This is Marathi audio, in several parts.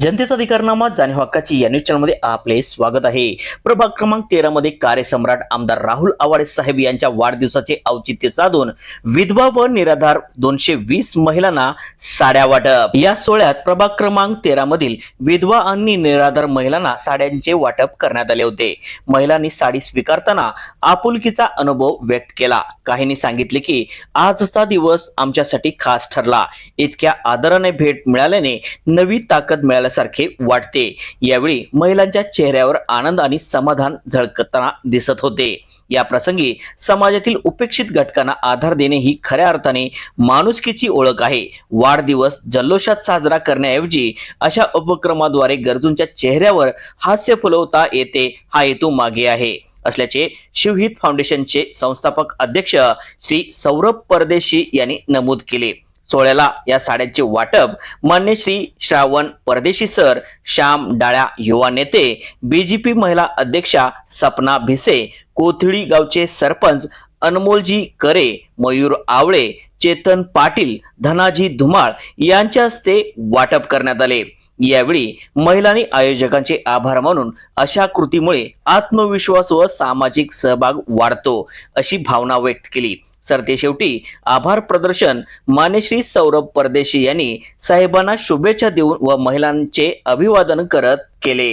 जनतेचा अधिकारनामा जाणीव हक्काची या न्यूज चॅनलमध्ये आपले स्वागत आहे. प्रभाग क्रमांक तेरा मध्ये कार्यसम्राट आमदार राहुल आवाडे साहेब यांच्या वाढदिवसाचे औचित्य साधून विधवा व निराधार दोनशे वीस महिलांना साड्या वाटप. या सोहळ्यात प्रभाग क्रमांक तेरा मधील विधवा आणि निराधार महिलांना साड्यांचे वाटप करण्यात आले होते. महिलांनी साडी स्वीकारताना आपुलकीचा अनुभव व्यक्त केला. काहींनी सांगितले की आजचा दिवस आमच्यासाठी खास ठरला. इतक्या आदराने भेट मिळाल्याने नवी ताकद मिळाल्यासारखे वाटते. यावेळी महिलांच्या चेहऱ्यावर आनंद आणि समाधान झळकताना दिसत होते. या प्रसंगी समाजातील उपेक्षित घटकांना आधार देणे ही खऱ्या अर्थाने माणुसकीची ओळख आहे. वाढदिवस जल्लोषात साजरा करण्याऐवजी अशा उपक्रमाद्वारे गरजूंच्या चेहऱ्यावर हास्य फुलवता येते हा हेतू मागे आहे. असल्याचे शिवहित फाउंडेशनचे संस्थापक अध्यक्ष श्री सौरभ परदेशी यांनी नमूद केले. सोहळ्याला या साड्यांचे वाटप मान्य श्री श्रावण परदेशी सर श्याम डाळ्या युवा नेते बीजेपी महिला अध्यक्षा सपना भिसे कोथळी गावचे सरपंच अनमोलजी करे मयूर आवळे चेतन पाटील धनाजी धुमाळ यांच्या हस्ते वाटप करण्यात आले. यावेळी महिलांनी आयोजकांचे आभार मानून अशा कृतीमुळे आत्मविश्वास व सामाजिक सहभाग वाढतो अशी भावना व्यक्त केली. सरतेशेवटी आभार प्रदर्शन मानेश्री सौरभ परदेशी यांनी साहेबांना शुभेच्छा देऊन व महिलांचे अभिवादन करत केले.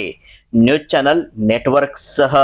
न्यूज चॅनल नेटवर्क सह